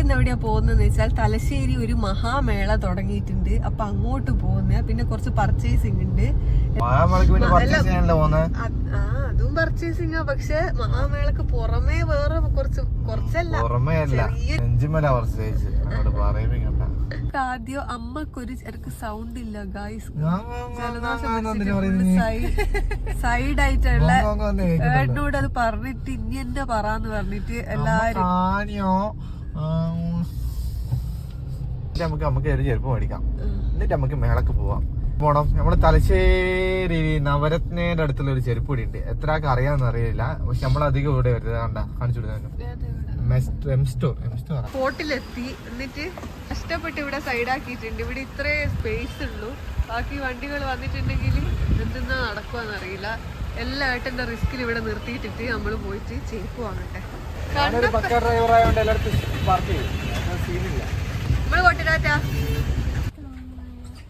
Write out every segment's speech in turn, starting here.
ഇന്ന് എവിടെയാ പോകുന്നതെന്ന് വെച്ചാൽ തലശ്ശേരി ഒരു മഹാമേള തുടങ്ങിയിട്ടുണ്ട്. അപ്പൊ അങ്ങോട്ട് പോകുന്ന. പിന്നെ കുറച്ച് പർച്ചേസിംഗ് ഉണ്ട്. അതും പർച്ചേസിംഗ് ആ. പക്ഷെ മഹാമേളക്ക് പുറമേ വേറെ കുറച്ച് കുറച്ചല്ല. ആദ്യം അമ്മക്കൊരു ചെറുക്ക് സൗണ്ട് ഇല്ല ഗായ്സ് സൈഡ് ആയിട്ടുള്ള ഏട്ടനോട് അത് പറഞ്ഞിട്ട് ഇനി എന്നെ പറയാന്ന് പറഞ്ഞിട്ട് എല്ലാരും നമുക്ക് നമുക്ക് ഒരു ചെരുപ്പ് മേടിക്കാം. എന്നിട്ട് നമുക്ക് മേളക്ക് പോവാം. പോണം. നമ്മൾ തലശ്ശേരി നവരത്നയുടെ അടുത്തുള്ള ഒരു ചെരുപ്പ് കൂടി ഉണ്ട് എത്ര ആൾക്ക് അറിയാമെന്ന് അറിയില്ല. പക്ഷെ നമ്മൾ അധികം ഇവിടെ വരുന്നത് കണ്ട കാണിച്ചു സ്റ്റോർ സ്പോട്ടിലെത്തി. എന്നിട്ട് കഷ്ടപ്പെട്ട് ഇവിടെ സൈഡാക്കിയിട്ടുണ്ട്. ഇവിടെ ഇത്രേ സ്പേസ് ഉള്ളൂ. ബാക്കി വണ്ടികൾ വന്നിട്ടുണ്ടെങ്കിൽ എന്തെന്നാ നടക്കുവാന്നറിയില്ല എല്ലാ ഏട്ടന്റെ റിസ്കിൽ ഇവിടെ നിർത്തിയിട്ടിട്ട് നമ്മൾ പോയിട്ട് ചെരുപ്പ് വാങ്ങട്ടെ. ഞാനൊരു പക്ക ഡ്രൈവർ ആയതുകൊണ്ട് എല്ലായിടത്തും പാർക്ക് ചെയ്യും. സീനില്ല നമ്മൾ കൊട്ടിരാറ്റാ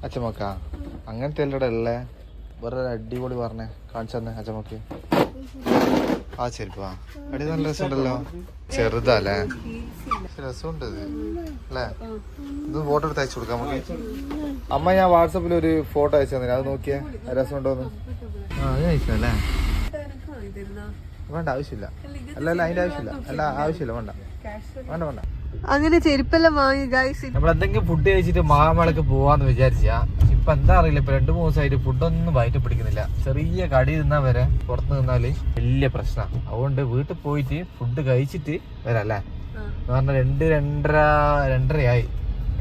അച്ഛമ്മക്ക അങ്ങനത്തെ അല്ലടെ ഉള്ളേ വേറെ അടിപൊളി പറഞ്ഞേ കാണിച്ചു തന്നെ അച്ഛമ്മക്ക്. ആ ചെരുപ്പാ. അടി നല്ല രസമുണ്ടല്ലോ. ചെറുതല്ലേ? രസമുണ്ട് ഇത് അല്ലേ? ഇത് ഫോട്ടോ എടുത്ത് അയച്ചു കൊടുക്കാം നമുക്ക്. അമ്മ ഞാൻ വാട്സപ്പിൽ ഒരു ഫോട്ടോ അയച്ചു തന്നെ അത് നോക്കിയാ രസമുണ്ടോന്ന്? ആ അത് അയച്ചല്ലേ വേണ്ട ആവശ്യമില്ല. അല്ല അല്ല അതിന്റെ ആവശ്യമില്ല. അല്ല ആവശ്യമില്ല വേണ്ട. വേണ്ട വേണ്ട. അങ്ങനെ ചെരുപ്പെല്ലാം വാങ്ങി ഗൈസ് നമ്മൾ എന്തെങ്കിലും ഫുഡ് കഴിച്ചിട്ട് മാമളക്ക് പോവാന്ന് വിചാരിച്ചാ ഇപ്പൊ എന്താ അറിയില്ല ഇപ്പൊ രണ്ടു മൂന്ന് ദിവസമായിട്ട് ഫുഡൊന്നും വയറ്റ് പിടിക്കുന്നില്ല. ചെറിയ കടി തിന്നാ വരെ പുറത്ത് നിന്നാൽ വലിയ പ്രശ്നമാണ് അതുകൊണ്ട് വീട്ടിൽ പോയിട്ട് ഫുഡ് കഴിച്ചിട്ട് വരാം അല്ലേ? എന്ന് പറഞ്ഞാൽ രണ്ട് രണ്ടര രണ്ടരയായി.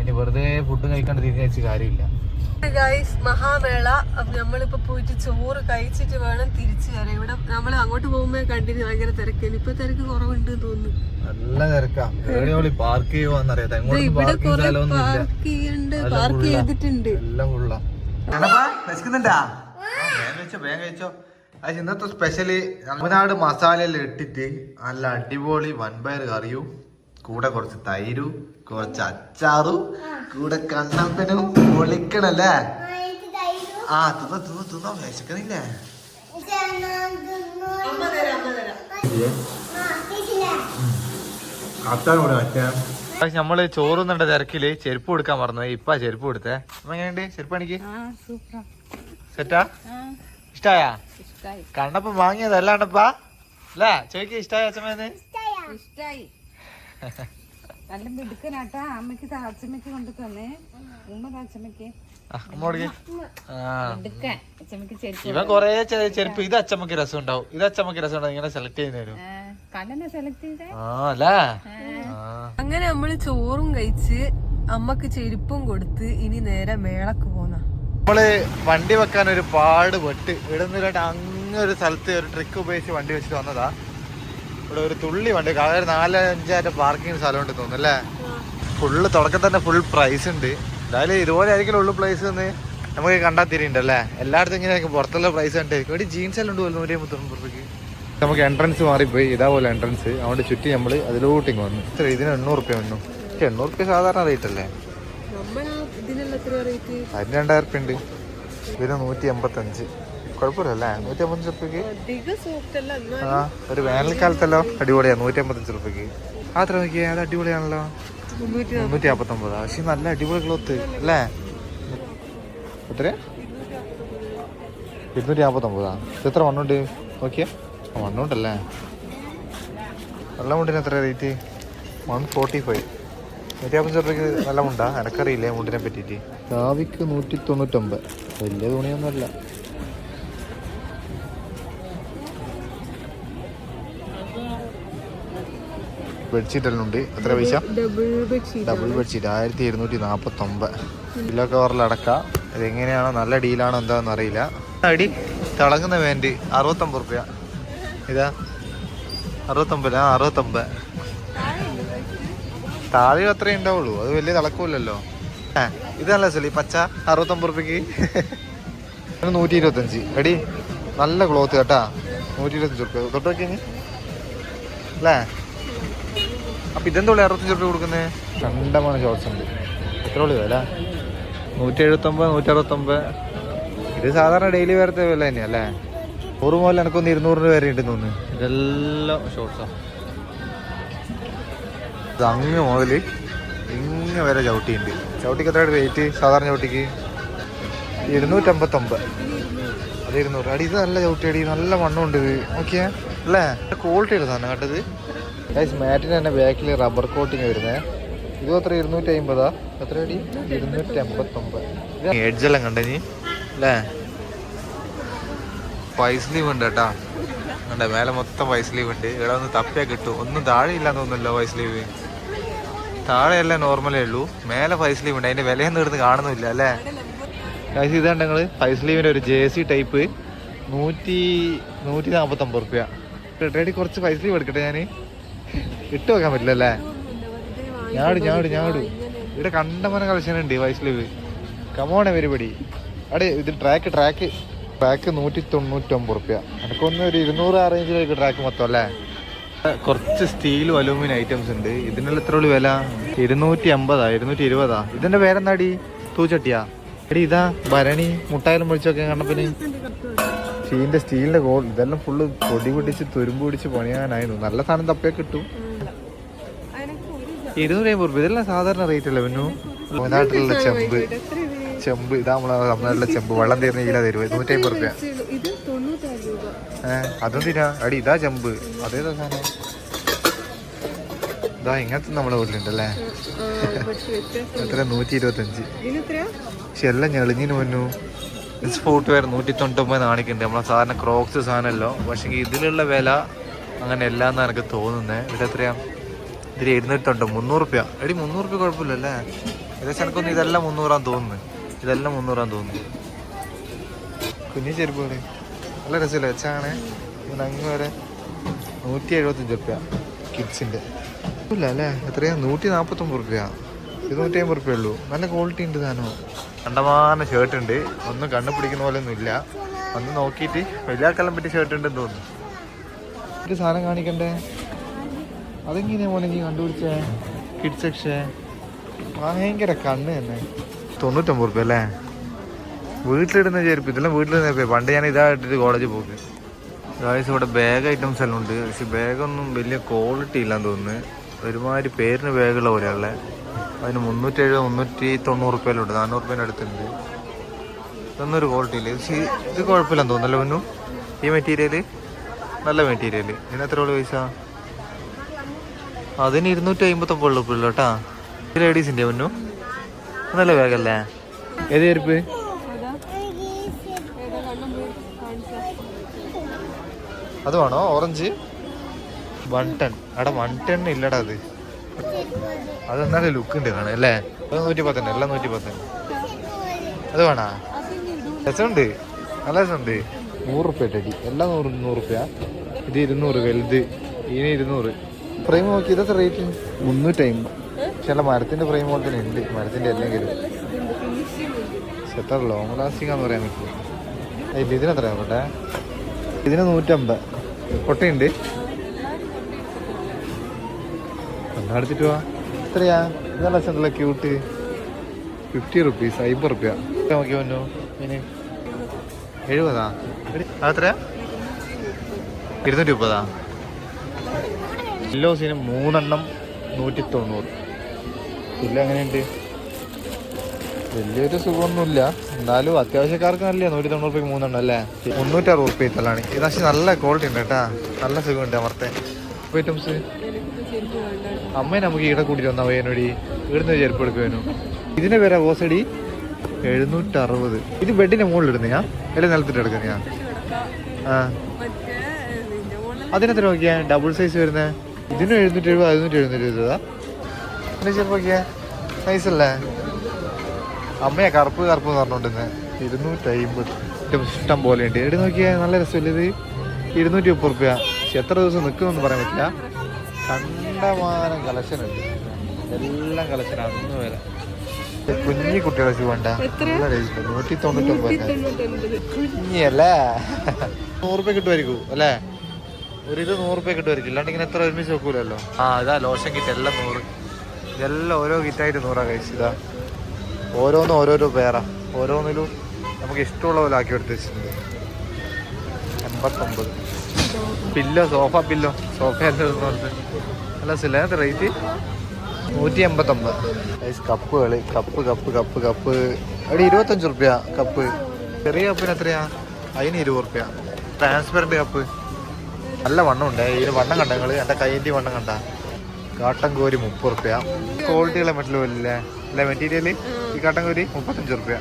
ഇനി വെറുതെ ഫുഡ് കഴിക്കാണ്ട് തിരിഞ്ഞു കാര്യമില്ല. ഗൈസ് മഹാമേള. നമ്മളിപ്പോ പോയിട്ട് ചോറ് കഴിച്ചിട്ട് വേണം തിരിച്ചു വരാൻ. ഇവിടെ നമ്മൾ അങ്ങോട്ട് പോകുമ്പോ കണ്ടിന് ഭയങ്കര തിരക്കാണ്. ഇപ്പൊ തിരക്ക് കുറവുണ്ട് തോന്നുന്നു. നല്ല തിരക്കാ. എവിടെയോളി പാർക്ക് എങ്ങോട്ടും ഇവിടെ കുറെ പാർക്ക് ചെയ്യണ്ട്. എല്ലാം പാർക്ക്. ചെയ്തിട്ടുണ്ട്. എല്ലാം വിശക്കുന്നുണ്ടാ? വേഗം കഴിച്ചോ അത് ഇന്നത്തെ സ്പെഷ്യൽ തമിഴ്നാട് മസാലയിൽ ഇട്ടിട്ട് നല്ല അടിപൊളി വൻപയർ കറിയും കൂടെ കുറച്ച് തൈരും കുറച്ച് അച്ചാറും കൂടെ കണ്ണപ്പനും പൊളിക്കണല്ലേ? ആ തിന്ന തിന്ന തിന്നോ വിശക്കണില്ലേ? നമ്മൾ ചോറുന്നുണ്ട തിരക്കിൽ ചെരുപ്പ് കൊടുക്കാൻ പറഞ്ഞു ഇപ്പൊ ചെരുപ്പ് കൊടുത്തേ അമ്മ എങ്ങനെയുണ്ട്? ചെരുപ്പ് എനിക്ക് സെറ്റാ ഇഷ്ടായ? കണ്ണപ്പം വാങ്ങിയതല്ലാണ്ടപ്പാ? അല്ലേ? ചോദിക്ക ഇഷ്ടായ അച്ഛമ്മേന്ന്? ഇഷ്ടായി. നല്ല മിടുക്കനാട്ടാ. അമ്മയ്ക്ക് അച്ഛമ്മക്ക് കൊണ്ടു തന്നേ ഉമ്മ ഇവൻ കൊറേ ചെരുപ്പ്. ഇത് അച്ചമ്മക്ക് രസം ഉണ്ടാവും ഇത് അച്ചമ്മക്ക് രസം ഉണ്ടാവും ഇങ്ങനെ സെലക്ട് ചെയ്യുന്നതിനും അങ്ങനെ നമ്മൾ ചോറും കഴിച്ച് അമ്മയ്ക്ക് ചെരുപ്പും കൊടുത്ത് ഇനി നേരെ മേളക്ക് പോന്ന. നമ്മൾ വണ്ടി വെക്കാൻ ഒരു പാട് പെട്ട് ഇടുന്നില്ല അങ്ങനെ അങ്ങ് ഒരു സ്ഥലത്ത് ഒരു ട്രിക്ക് ഉപയോഗിച്ച് വണ്ടി വെച്ചിട്ട് വന്നതാ. ഇവിടെ ഒരു തുള്ളി വണ്ടി ഒരു നാല് അഞ്ചായിട്ട് പാർക്കിംഗ് സ്ഥലം ഉണ്ട് തോന്നുന്നു അല്ലേ? ഫുള്ള് തുടക്കം തന്നെ ഫുൾ പ്രൈസ് ഉണ്ട്. എന്തായാലും ഇതുപോലെ ആയിരിക്കും ഉള്ളു പ്രൈസ് എന്ന് നമുക്ക് കണ്ടാൽ തിരിയുണ്ട് അല്ലേ? എല്ലായിടത്തും ഇങ്ങനെ പുറത്തുള്ള പ്രൈസ് ഉണ്ട് ഒരു ജീൻസ് എല്ലാം ഉണ്ട് പോലും നൂറ്റി മുപ്പത്തൊമ്പത് രൂപയ്ക്ക് നമുക്ക് എൻട്രൻസ് മാറിപ്പോയി. ഇതാപോലെ എൻട്രൻസ് അതുകൊണ്ട് ചുറ്റി നമ്മൾ അതിലോട്ട് ഇങ്ങ് വന്നു. ഇത്ര ഇതിന് എണ്ണൂറ് റുപ്യ വന്നു. എണ്ണൂറ് റുപ്യ സാധാരണ റേറ്റ് അല്ലേ? നമ്മൾ ഇതിനെല്ലാം എത്ര റേറ്റ് അതിന് രണ്ടായിരം റുപ്യ ഉണ്ട്. ഇതിന് നൂറ്റി എൺപത്തഞ്ച് കുഴപ്പമില്ലല്ലേ? നൂറ്റി അമ്പത്തഞ്ച് റുപ്യക്ക് ആ ഒരു വേനൽക്കാലത്തല്ലോ? അടിപൊളിയാ നൂറ്റി അമ്പത്തഞ്ച് റുപ്യക്ക് അത്ര നോക്കിയേ അത് അടിപൊളിയാണല്ലോ? മുന്നൂറ്റി നാൽപ്പത്തൊമ്പത് പക്ഷെ നല്ല അടിപൊളി ക്ലോത്ത് അല്ലേ? എത്ര ഇരുന്നൂറ്റി നാപ്പത്തൊമ്പതാ ഇത് എത്ര വണ്ണുണ്ട് നോക്കിയേ വണ്ണുണ്ടല്ലേ നല്ല മുണ്ടിന് എത്ര റേറ്റ്? One forty five. നൂറ്റി അമ്പത് റുപ്യക്ക് നല്ല മുണ്ടാ? എനക്കറിയില്ലേ മുണ്ടിനെ പറ്റിയിട്ട്. കാവിക്ക് നൂറ്റി തൊണ്ണൂറ്റൊമ്പത് വലിയ തുണിയൊന്നുമല്ല. ബെഡ്ഷീറ്റ് എല്ലാം ഉണ്ട്. എത്ര പൈസ? ഡബിൾ ബെഡ്ഷീറ്റ് ആയിരത്തി ഇരുന്നൂറ്റി നാൽപ്പത്തൊമ്പത് കിലോ കവറിൽ അടക്കാം. ഇതെങ്ങനെയാണോ നല്ല ഡീലാണോ എന്താണെന്ന് അറിയില്ല. അടി തിളങ്ങുന്ന പാന്റ്. അറുപത്തൊമ്പത് റുപ്യ. ഇതാ. അറുപത്തൊമ്പത് ആ അറുപത്തൊമ്പത്. താഴെ അത്രേ ഉണ്ടാവുള്ളൂ. അത് വലിയ തിളക്കൂലല്ലോ ഏ ഇതല്ല ഈ പച്ച അറുപത്തൊമ്പത് റുപ്യക്ക്. നൂറ്റി ഇരുപത്തഞ്ച് എടി നല്ല ക്ലോത്ത് കേട്ടാ. നൂറ്റി ഇരുപത്തഞ്ച് റുപ്യ. തൊട്ട് തൊട്ടൊക്കെ അല്ലേ? അപ്പൊ ഇതെന്താ അറുപത്തഞ്ച് റുപ്യ കൊടുക്കുന്നേ? കണ്ടമാണ് ഷോർട്സ് ഉണ്ട്. എത്ര ഉള്ളു വില. നൂറ്റി എഴുപത്തൊമ്പത് നൂറ്റി അറുപത്തൊമ്പത് ഇത് സാധാരണ ഡെയിലി വേറത്തെ വില തന്നെയാ അല്ലേ നൂറ് മുതൽ എനിക്കൊന്ന് ഇരുന്നൂറ് രൂപ വരെ ഉണ്ട് തോന്നുന്നു. ഇതെല്ലാം ഷോർട്സാ ഇത് അങ്ങ് മുതൽ ഇങ്ങ് വരെ ചവിട്ടിയുണ്ട് ചവിട്ടിക്ക് എത്രയാണ് വെയിറ്റ് സാധാരണ ചവിട്ടിക്ക്? ഇരുന്നൂറ്റമ്പത്തൊമ്പത്. അത് ഇരുന്നൂറ്. അടി ഇത് നല്ല ചവിട്ടി അടി നല്ല മണ്ണുണ്ട് ഇത്. ഓക്കെ അല്ലേ? ക്വാളിറ്റി ഉള്ള സാധനം കേട്ടത് ഗൈസ് മാറ്റിന് തന്നെ ബാക്കിൽ റബ്ബർ കോട്ടിങ് വരുന്നത് ഇത് അത്ര ഇരുന്നൂറ്റി അമ്പതാ എത്ര അടി? ഇരുന്നൂറ്റി അമ്പത്തൊമ്പത് എഡ്ജെല്ലാം കണ്ടനി അല്ലേ പൈസ ലീവ് ഉണ്ട് കേട്ടാ. ഉണ്ട് മേലെ മൊത്തം പൈസ ലീവ് ഉണ്ട്. ഇവിടെ ഒന്ന് തപ്പിയാ കിട്ടും. ഒന്നും താഴെ ഇല്ലാന്ന് തോന്നുന്നല്ലോ പൈസ ലീവ് എല്ലാം നോർമലേ ഉള്ളൂ. മേലെ പൈസ ലീവ് ഉണ്ട്. അതിന്റെ വിലയൊന്നും ഇടുന്ന് കാണുന്നില്ല അല്ലേ ഗൈസ് ഇതാണ് ഞങ്ങൾ പൈസ ലീവിന്റെ ഒരു ജേഴ്സി ടൈപ്പ് നൂറ്റി നൂറ്റി നാൽപ്പത്തൊമ്പത് റുപ്യ. റെഡി കുറച്ച് പൈസ ലീവ് എടുക്കട്ടെ ഞാൻ ഇട്ട് വെക്കാൻ പറ്റില്ല അല്ലേ ഞാടു ഞാടു ഞാടു. ഇവിടെ കണ്ടമന കളക്ഷൻ ഉണ്ട് വൈസ് ലീവ്. കമോണ പരിപാടി അടെ ഇത് ട്രാക്ക് ട്രാക്ക് ട്രാക്ക് നൂറ്റി തൊണ്ണൂറ്റൊമ്പത് റുപ്യ. എനിക്കൊന്ന് ഒരു ഇരുന്നൂറ് ആ റേഞ്ചിലേക്ക് ട്രാക്ക് മൊത്തം അല്ലേ? കുറച്ച് സ്റ്റീലും അലൂമിനിയം ഐറ്റംസ് ഉണ്ട്. ഇതിനുള്ള എത്ര വില? ഇരുന്നൂറ്റി അമ്പതാ ഇരുന്നൂറ്റി ഇരുപതാ ഇതിന്റെ പേരെന്താടി? തൂച്ചട്ടിയാ. എടി ഇതാ ഭരണി മുട്ടായാലും പൊളിച്ചൊക്കെ കണ്ടപ്പിന്. സ്റ്റീലിന്റെ സ്റ്റീലിന്റെ ഗോൾ ഇതെല്ലാം ഫുള്ള് പൊടി പിടിച്ച് തുരുമ്പ് പിടിച്ച് പണിയാനായിരുന്നു. നല്ല സാധനം തപ്പിയൊക്കെ കിട്ടും ഇരുന്നൂറ്റി അമ്പത് രൂപ. ഇതെല്ലാം സാധാരണ റേറ്റ് അല്ലേ പിന്നു തമിഴ്നാട്ടിലുള്ള ചെമ്പ്. ചെമ്പ് ഇതാ നമ്മളെ തമിഴ്നാട്ടിലെ ചെമ്പ്. വെള്ളം തീർന്ന തരുവ? നൂറ്റി അമ്പത് രൂപ. ഏഹ് അതെന്തിനാ അടി ഇതാ ചെമ്പ്. അതേതാ സാധനം? ഇതാ ഇങ്ങനത്തെ നമ്മുടെ വീട്ടിലുണ്ടല്ലേ? എത്ര? നൂറ്റി ഇരുപത്തഞ്ച് പക്ഷെ എല്ലാം ഞെളിഞ്ഞിന് മുന്നു. ഫുട്ട് വെയർ നൂറ്റി തൊണ്ണൂറ്റൊമ്പത് നാണിക്കുണ്ട്. നമ്മളെ സാധാരണ ക്രോക്സ് സാധനമല്ലോ. പക്ഷേ ഇതിലുള്ള വില അങ്ങനെ എന്നാണ് എനിക്ക് തോന്നുന്നത് ഇവിടെ എത്രയാ? ഇതിൽ എഴുന്നൂറ്റുണ്ടോ മുന്നൂറ് റുപ്യ എടി മുന്നൂറ് റുപ്യ കുഴപ്പമില്ലല്ലേ? ഏകദേശം എനിക്കൊന്ന് ഇതെല്ലാം മുന്നൂറാന്ന് തോന്നുന്നു. ഇതെല്ലാം മുന്നൂറാന്ന് തോന്നുന്നു. കുഞ്ഞു ചെരുപ്പുകൾ നല്ല രസമില്ല? വെച്ചാണ്. അങ്ങ് വരെ നൂറ്റി എഴുപത്തഞ്ച് റുപ്യ കിഡ്സിന്റെ. ഇല്ല അല്ലേ? എത്രയാ? നൂറ്റി നാൽപ്പത്തൊമ്പത് റുപ്യ ഇരുന്നൂറ്റി അമ്പത് റുപ്യ ഉള്ളൂ. നല്ല ക്വാളിറ്റി ഉണ്ട് സാധനം. കണ്ടമാന ഷർട്ട് ഉണ്ട്. ഒന്നും കണ്ണു പിടിക്കുന്ന പോലെ ഒന്നും ഇല്ല. ഒന്ന് നോക്കിയിട്ട് വലിയ കല്ലം പറ്റിയ ഷർട്ട് ഉണ്ടെന്ന് തോന്നുന്നു. സാധനം കാണിക്കണ്ടേ? അതെങ്ങനെയാ മോനെ നീ കണ്ടുപിടിച്ചേ? കിഡ്സ് സെക്ഷൻ ഭയങ്കര കണ്ണ് തന്നെ. തൊണ്ണൂറ്റൊമ്പത് റുപ്യ അല്ലേ? വീട്ടിലിടുന്ന ചെരുപ്പ് ഇതെല്ലാം വീട്ടിലിടുന്ന ചെരുപ്പ് പണ്ട് ഞാൻ ഇതാ ഇട്ടിട്ട് കോളേജിൽ പോക്ക്. ഗായ്സ് ഇവിടെ ബാഗ് ഐറ്റംസ് എല്ലാം ഉണ്ട്. പക്ഷെ ബാഗൊന്നും വലിയ ക്വാളിറ്റി ഇല്ലാന്ന് തോന്നുന്നു. ഒരുമാതിരി പേരിന് ബാഗുള്ള പോലെയുള്ള അതിന് മുന്നൂറ്റി എഴുപത് മുന്നൂറ്റി തൊണ്ണൂറ് റുപ്യയിലുണ്ട് നാനൂറ് റുപ്യേന്റെ അടുത്തുണ്ട്. ഇതൊന്നും ഒരു ക്വാളിറ്റി ഇല്ല? പക്ഷേ ഇത് കുഴപ്പമില്ലെന്ന് തോന്നുന്നല്ലോ മുന്നു ഈ മെറ്റീരിയൽ നല്ല മെറ്റീരിയൽ ഇതിന് എത്ര പൈസ? അതിന് ഇരുന്നൂറ്റി അമ്പത്തൊമ്പത് ഉള്ളു കേട്ടാ. ലേഡീസിന്റെ മുന്നു നല്ല വേഗല്ലേ ഏത് ചെരുപ്പ്? അതാ വേണോ? ഓറഞ്ച്? വൺ ടെൺ അവിടെ വൺ ടെൺ ഇല്ലടാ അത്. അത് എന്നാലും ലുക്ക് ഉണ്ട് കാണാൻ അല്ലേ? അത് നൂറ്റി പത്തന്നെ എല്ലാം നൂറ്റി പത്തന്നെ അത് വേണോ? രസമുണ്ട്. നല്ല രസമുണ്ട്. നൂറ് റുപ്യ അടി. എല്ലാം നൂറ് നൂറ് റുപ്യ ഇത് ഇരുന്നൂറ് വലുത്. ഇതിന് ഇരുന്നൂറ്. ഫ്രെയിം നോക്കി ഇതൊക്കെ റേറ്റ് മുന്നൂറ്റമ്പത് അമ്പത് ചില മരത്തിന്റെ ഫ്രെയിം പോലെ ഉണ്ട്. മരത്തിന്റെ അല്ലെങ്കിലും എത്ര ലോങ് ലാസ്റ്റിംഗ് ആണെന്ന് പറയാൻ പറ്റില്ല. ഇല്ല ഇതിനെത്ര ആവട്ടെ ഇതിന് നൂറ്റമ്പത്. കൊട്ടയുണ്ട് എന്നാ എടുത്തിട്ട് വാ. എത്രയാ? ഇതല്ല ചെന്തല്ല ക്യൂട്ട് ഫിഫ്റ്റി റുപ്പീസ് അമ്പത് റുപ്യ. നോക്കി വന്നു ഇനി എഴുപതാ? അതെത്രയാ? ഇരുന്നൂറ്റി മുപ്പതാ? എല്ലോസിന് മൂന്നെണ്ണം നൂറ്റി തൊണ്ണൂറ് ഇല്ല എങ്ങനെയുണ്ട്? വലിയൊരു സുഖമൊന്നുമില്ല. എന്നാലും അത്യാവശ്യക്കാർക്ക് നല്ല നൂറ്റി തൊണ്ണൂറ് രൂപയ്ക്ക് മൂന്നെണ്ണം അല്ലേ? മുന്നൂറ്റി അറുപത് റുപ്യ ഇത്തലാണ് ഇത് പക്ഷേ നല്ല ക്വാളിറ്റി ഉണ്ട് കേട്ടാ. നല്ല സുഖമുണ്ട് അമർത്തെ. ഐറ്റംസ്? അമ്മയെ നമുക്ക് ഈടെ കൂട്ടിട്ട് വന്നാൽ വേനോടി ഇവിടുന്ന് ചെരുപ്പ് എടുക്കുവാനും? ഇതിന്റെ പേരാ ഓസടി എഴുന്നൂറ്റി അറുപത് ഇത് ബെഡിന്റെ മുകളിൽ ഇടുന്നയാ? അല്ലെ നിലത്തിട്ട് എടുക്കുന്ന ഞാൻ ആ അതിനെത്ര നോക്കിയാ ഡബിൾ സൈസ് വരുന്നത് ഇതിനും എഴുന്നൂറ്റി എഴുപത് അതിനൂറ്റി എഴുന്നൂറ്റി എഴുപതാ എന്നെ ചെറുപ്പം നൈസല്ലേ അമ്മയാ അല്ലേ അമ്മയെ കറുപ്പ് കറുപ്പ് എന്ന് പറഞ്ഞോണ്ടിരുന്നെ. ഇരുന്നൂറ്റി അമ്പത് ഇഷ്ടം പോലെ ഉണ്ട്. എവിടെ നോക്കിയാ നല്ല രസമില്ല ഇത്? ഇരുന്നൂറ്റി മുപ്പത് റുപ്യ എത്ര ദിവസം നിൽക്കുമെന്ന് പറയാൻ പറ്റില്ല. കണ്ടമാനം കളക്ഷൻ ഉണ്ട്. എല്ലാം കളക്ഷൻ അന്ന് വരെ. കുഞ്ഞി കുട്ടികളെ ഷൂ വേണ്ട നൂറ്റി തൊണ്ണൂറ്റി ഒമ്പത് കുഞ്ഞല്ലേ നൂറ് റുപ്യ കിട്ടുമായിരിക്കും അല്ലേ? ഒരു ഇത് നൂറ് രൂപ കിട്ടുമായിരിക്കും. ഇല്ലാണ്ട് ഇങ്ങനെ എത്ര ഒരുമിച്ച് വെക്കൂലല്ലോ. ആ ഇതാ ലോഷൻ കിറ്റ് എല്ലാം നൂറ്. ഇതെല്ലാം ഓരോ കിറ്റായിട്ട് നൂറാ കഴിച്ചു ഇതാ ഓരോന്നും ഓരോരോ പേരാ ഓരോന്നിലും നമുക്ക് ഇഷ്ടമുള്ള പോലെ ആക്കി എടുത്ത് വെച്ചിട്ടുണ്ട്. എൺപത്തൊമ്പത്. Pillow sofa pillow. സോഫ അല്ല നല്ല സില്ലാത്ത റേറ്റ് നൂറ്റി എൺപത്തൊമ്പത് കപ്പുകൾ കപ്പ് കപ്പ് കപ്പ് കപ്പ് അവിടെ ഇരുപത്തഞ്ച് റുപ്യ കപ്പ് ചെറിയ കപ്പിന് എത്രയാ? അതിന് ഇരുപത് റുപ്യ ട്രാൻസ്പെറന്റ് കപ്പ് നല്ല വണ്ണം ഉണ്ട് ഇതിന് വണ്ണം കണ്ട നിങ്ങൾ എന്റെ കൈന്റെ വണ്ണം കണ്ട? കാട്ടൻ കോരി മുപ്പത് റുപ്യ ക്വാളിറ്റിയുള്ള മെറ്റൽ അല്ലേ അല്ല മെറ്റീരിയൽ ഈ കാട്ടൻ കോരി മുപ്പത്തഞ്ച് റുപ്യ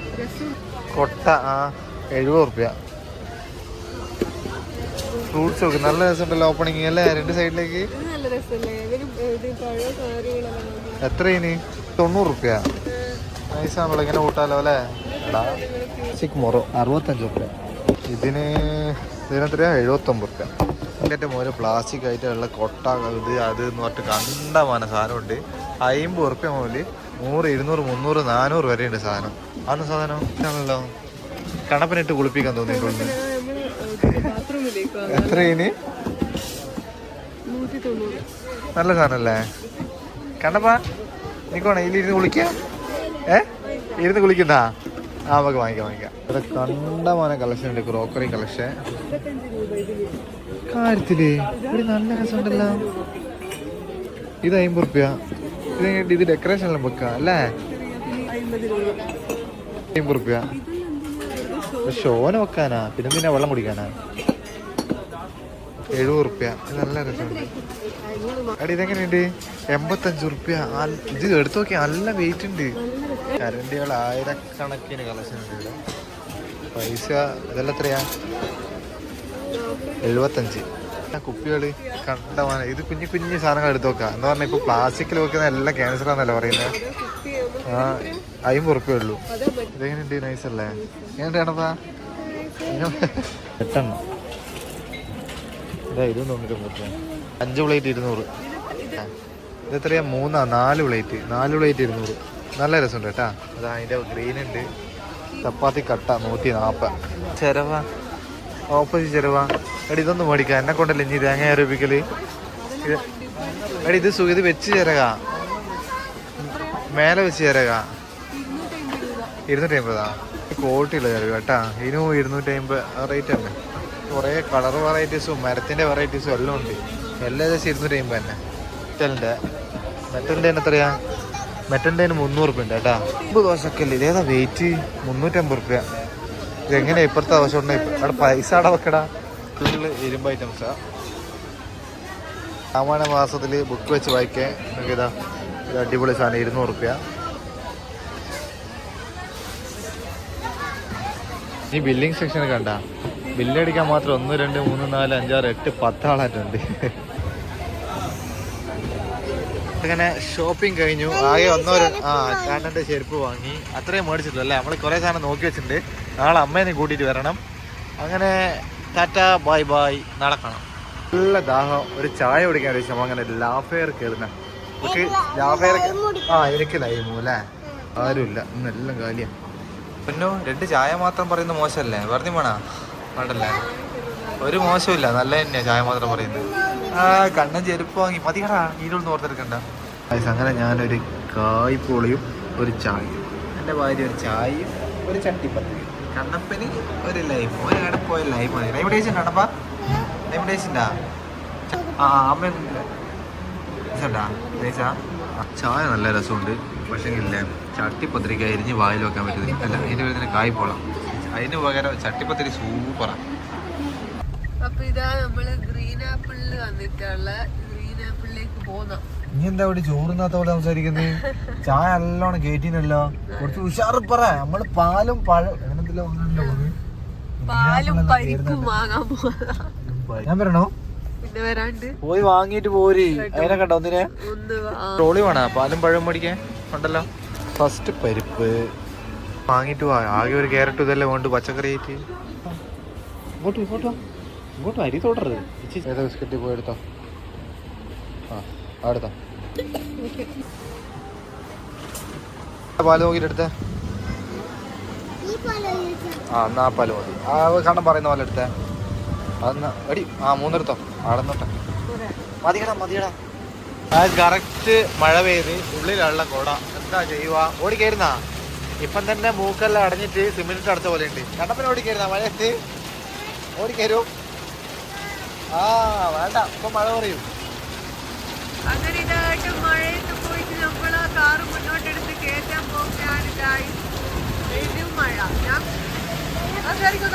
കൊട്ട ആ എഴുപത് റുപ്യ ഫ്രൂട്ട്സ് ഒക്കെ നല്ല രസമുണ്ടല്ലോ ഓപ്പണിങ് അല്ലേ? രണ്ട് സൈഡിലേക്ക് എത്ര ഇനി? തൊണ്ണൂറ് റുപ്യ നൈസാണല്ലോ ഇങ്ങനെ കൂട്ടാലോ അല്ലേ? എടാ. ചിക്ക് മൊറോ അറുപത്തഞ്ച് റുപ്യ ഇതിന് ഇതിനെത്രയാ? എഴുപത്തൊമ്പത് റുപ്യ ഇതിന്റെ മോര് പ്ലാസ്റ്റിക് ആയിട്ടുള്ള കൊട്ട ഇത് അത് എന്ന് പറഞ്ഞിട്ട് കണ്ടമാന സാധനമുണ്ട്. അയിമ്പത് റുപ്യ മുതൽ നൂറ് ഇരുന്നൂറ് മുന്നൂറ് നാനൂറ് വരെ ഉണ്ട് സാധനം. അന്ന് സാധനം? ഇതാണല്ലോ. കണപ്പനിട്ട് കുളിപ്പിക്കാൻ തോന്നിയിട്ടുണ്ട്. നമ്മൾ എത്ര ഇനി? നൂറ്റി തൊണ്ണൂറ് നല്ല സാധനല്ലേ കണ്ടപ്പാ നിക്കോണേ ഇതിലിരുന്ന് കുളിക്കാം. ഏ? ഇരുന്ന് കുളിക്കുന്നതാ ആ നമുക്ക് വാങ്ങിക്കാം വാങ്ങിക്കാം. ഇവിടെ കണ്ടമാന കളക്ഷൻ ഉണ്ട് ക്രോക്കറി കളക്ഷൻ കാര്യത്തിൽ ഒരു നല്ല രസമുണ്ടല്ലോ. ഇത് അമ്പത് റുപ്യ. ഇത് ഇത് ഡെക്കറേഷൻ എല്ലാം വെക്കാം അല്ലേ? അമ്പത് റുപ്യ. ഷോന വെക്കാനാ പിന്നെ പിന്നെ വെള്ളം കുടിക്കാനാ. എഴുപത് റുപ്യ. നല്ല രസമുണ്ട്. അടി ഇതെങ്ങനെയുണ്ട് എൺപത്തഞ്ച് റുപ്യ. ഇത് എടുത്തു നോക്കിയാൽ നല്ല വെയിറ്റ് ഉണ്ട്. കരണ്ടികൾ ആയിരക്കണക്കിന് കളക്ഷൻ ഉണ്ട് പൈസ ഇതെല്ലാം എത്രയാ? എഴുപത്തഞ്ച്. കുപ്പികൾ കണ്ട കണ്ടമാന ഇത് കുഞ്ഞു കുഞ്ഞു സാധനങ്ങൾ എടുത്ത് നോക്കുക എന്ന് പറഞ്ഞാൽ ഇപ്പൊ പ്ലാസ്റ്റിക്കിൽ വെക്കുന്ന എല്ലാം ക്യാൻസർ ആണല്ലോ പറയുന്നത് ആ അമ്പത് ഉറപ്പേ ഉള്ളൂ. ഇതെങ്ങനെയുണ്ട്? നൈസ് അല്ലേ എങ്ങനെയാണപ്പാ എട്ടെണ്ണം. ഇതാ തൊണ്ണൂറ്റൊമ്പത് അഞ്ച് പ്ലേറ്റ് ഇരുന്നൂറ്. ഇത് എത്രയാ? മൂന്നാ? നാല് പ്ലേറ്റ് നാല് പ്ലേറ്റ് ഇരുന്നൂറ്. നല്ല രസമുണ്ട് കേട്ടാ. അതാ അതിന്റെ ഗ്രീൻ ഉണ്ട് ചപ്പാത്തി കട്ട നൂറ്റി നാൽപ്പത് ചിരവ. ഓപ്പോസിറ്റ് ചിരവ എടി ഇതൊന്നും മേടിക്കാം. എന്നെ കൊണ്ടല്ലേ ഇനി തേങ്ങ ആരോപിക്കൽ? ഇത് എടി ഇത് സുഖ ഇത് വെച്ച് ചേരക. മേലെ വെച്ച് ചേരക. ഇരുന്നൂറ്റി അമ്പതാ ക്വാളിറ്റി ഉള്ള ചിരക കേട്ടാ. ഇതിനും ഇരുന്നൂറ്റി അമ്പത് റേറ്റ് തന്നെ. കുറേ കളർ വെറൈറ്റീസും മരത്തിന്റെ വെറൈറ്റീസും എല്ലാം ഉണ്ട്. എല്ലാം ഏകദേശം ഇരുന്നൂറ്റി അമ്പത് തന്നെ മെറ്റലിന്റെ തന്നെ എത്രയാ? മെറ്റലിന്റെ തന്നെ മുന്നൂറ് റുപ്യ ഉണ്ട് കേട്ടാ. അമ്പത് ദോശക്കല്ലേ ഇതേതാ വെയിറ്റ് മുന്നൂറ്റമ്പത് റുപ്യ ഇതെങ്ങനെ ഇപ്പുറത്തെ ദോശ ഉണ്ടായി അവിടെ പൈസ അവിടെ വെക്കടാ. ഫുള്ള് ഇരുമ്പ് ഐറ്റംസാ സാമാന്യ മാസത്തിൽ ബുക്ക് വെച്ച് വായിക്കാൻ നിങ്ങൾക്ക് ഇതാ ഇത് അടിപൊളി സാധനം ഇരുന്നൂറ് റുപ്യ. ഈ ബില്ലിംഗ് സെക്ഷൻ കണ്ട ബില്ലടിക്കാൻ മാത്രം ഒന്ന് രണ്ട് മൂന്ന് നാല് അഞ്ചാറ് എട്ട് പത്താളായിട്ടുണ്ട്. അങ്ങനെ ഷോപ്പിംഗ് കഴിഞ്ഞു ആകെ ഒന്നോ ആ ചേട്ടന്റെ ചെരുപ്പ് വാങ്ങി അത്രയും മേടിച്ചിട്ടില്ല അല്ലേ? നമ്മൾ കുറേ സാധനം നോക്കി വെച്ചിട്ടുണ്ട്. നാളെ അമ്മേനെ കൂട്ടിയിട്ട് വരണം. അങ്ങനെ ടാറ്റ ബൈ ബായ് നടക്കണം. കാണാം നല്ല ദാഹം ഒരു ചായ കുടിക്കാൻ ഒരു ശ്രമം അങ്ങനെ ലാഫെയർ കയറുന്ന നമുക്ക് ലാഫെയർ ആ എനിക്ക് ലൈമു അല്ലേ? ആരുമില്ല ഇന്നെല്ലാം കാലിയാണ് പിന്നോ രണ്ട് ചായ മാത്രം പറയുന്നത് മോശമല്ലേ? വെറുതെ വേണ വേണ്ടല്ലേ ഒരു മോശമില്ല നല്ല തന്നെയാ ചായ മാത്രം പറയുന്നത്. ആ കണ്ണൻ ചെരുപ്പ് വാങ്ങി. മതിയടാ ഈരുന്ന് ഓർത്തെടുക്കണ്ട. അങ്ങനെ ഞാനൊരു കായ്പോളിയും ഒരു ചായയും. എന്റെ ഭാര്യ ഒരു ചായയും ഒരു ചട്ടിപ്പത്തിയും കണ്ണപ്പന് ഒരു ലൈഫ് ഒരാടെ പോയ ലൈഫ് മതി ലൈവ് ഡേസ് ഉണ്ടാ ആ അമ്മ ചായ നല്ല രസമുണ്ട്. പക്ഷേ ഇല്ല. ചട്ടിപ്പത്തിരിക്ക് അരിഞ്ഞ് വായിൽ വെക്കാൻ പറ്റുന്നില്ല അല്ല അതിന്റെ പേര് തന്നെ കായ്പോളാം അതിന് പകരം ചട്ടിപ്പത്തിരി സൂപ്പറാണ് അപ്പൊ ഇതാ നമ്മൾ ഗ്രീൻ ആപ്പിളിൽ വന്നിട്ടുള്ള ഗ്രീൻ ആപ്പിളിലേക്ക് പോന്ന. നീ എന്താ ഇവിടെ ചോറുന്നാത്തോടെ സംസാരിക്കുന്നത് ചായ നല്ലോണം കേറ്റിനല്ലോ കുറച്ച് ഉഷാറ് പറ. നമ്മൾ പാലും പഴം പാലും പരിപ്പും വാങ്ങാൻ പോവാ. ഞാൻ വരണോ? പിന്നെ വരാണ്ട്. പോയി വാങ്ങിട്ട് പോരി. അതിനെ കണ്ടോ ഒന്നിനെ? ട്രോളി വേണോ? പാലും പഴം മേടിക്കാൻ ഉണ്ടല്ലോ. ഫസ്റ്റ് പരിപ്പ്. വാങ്ങിട്ട് വാ. ആകെ ഒരു ക്യാരറ്റ് ഇതെല്ലാം കൊണ്ട് പച്ചക്കറി ആയിട്ട്. ഇങ്ങോട്ട് ഇങ്ങോട്ടോ. ഇങ്ങോട്ട് അരി തൊടരുത് ഏതാ ബിസ്ക്കറ്റ് പോയി എടുത്തോ? ആ അടുത്തോ പാൽ നോക്കിയിട്ട് എടുത്തേ. ആ എന്നാ പാൽ മതി. ആ കണ്ണം പറയുന്ന പോലെ എടുത്തേ. അതെന്നാ എടി ആ മൂന്നെടുത്തോ. അടന്നോട്ടെ മതിയടാ മതിയടാ. അത് കറക്റ്റ് മഴ പെയ്ത് ഉള്ളിലുള്ള കുട. എന്താ ചെയ്യുക? ഓടിക്കയറുന്നാ ഇപ്പം തന്നെ മൂക്കെല്ലാം അടഞ്ഞിട്ട് സിമെന്റ് അടച്ച പോലെ ഉണ്ട് കണ്ടപ്പന ഓടിക്കയറുന്ന മഴയത്ത് ഓടിക്കരും ആ വേണ്ട. ഇപ്പൊ മഴ പറയും അങ്ങനെ ഇതായിട്ട് മഴയത്ത് പോയിട്ട് നമ്മൾ ആ car review marathon. That's very good.